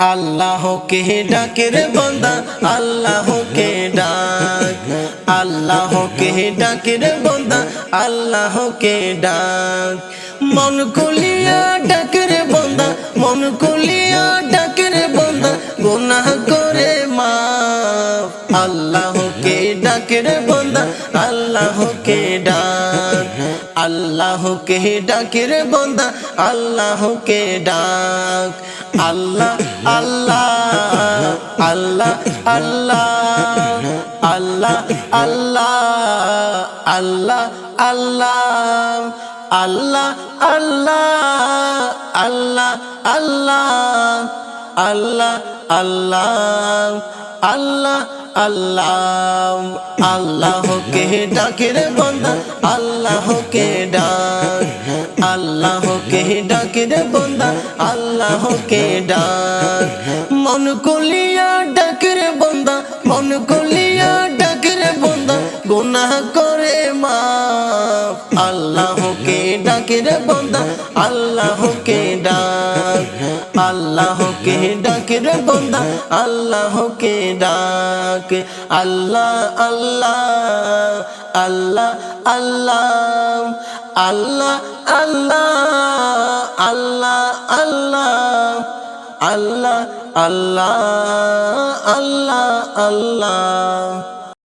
আল্লাহকে ডাকের বন্দা, আল্লাহকে ডাক আল্লাহ আল্লাহকে ডাকের বন্দা, আল্লাহকে ডাক। মন কুলিয়া ডাকের বন্দা, মন কুলিয়া ডাকের বন্দা, গুনাহ করে মা আল্লাহ আল্লাহকে ডাকের বন্দা আল্লাহকে ডাক আল্লাহকে ডাকের বন্দা আল্লাহকে ডাক আল্লাহ আল্লাহ আল্লাহ আল্লাহ আল্লাহ আল্লাহ আল্লাহ আল্লাহ আল্লাহ আল্লাহ আল্লাহ আল্লাহ আল্লাহ আল্লাহ আল্লাহ আল্লাহ, আল্লাহকে ডাকের বন্দা, আল্লাহকে ডাক, আল্লাহকে ডাকের বন্দা, আল্লাহকে ডাক। মন কলিয়া ডাকের বন্দা, মন কলিয়া ডাকের বন্দা, গুনাহ করে মা আল্লাহকে ডাকের বন্দা, আল্লাহকে আল্লাহকে ডাকের বন্দা আল্লাহকে ডাক আল্লাহ আল্লাহ আল্লাহ আল্লাহ আল্লাহ আল্লাহ আল্লাহ আল্লাহ আল্লাহ আল্লাহ আল্লাহ আল্লাহ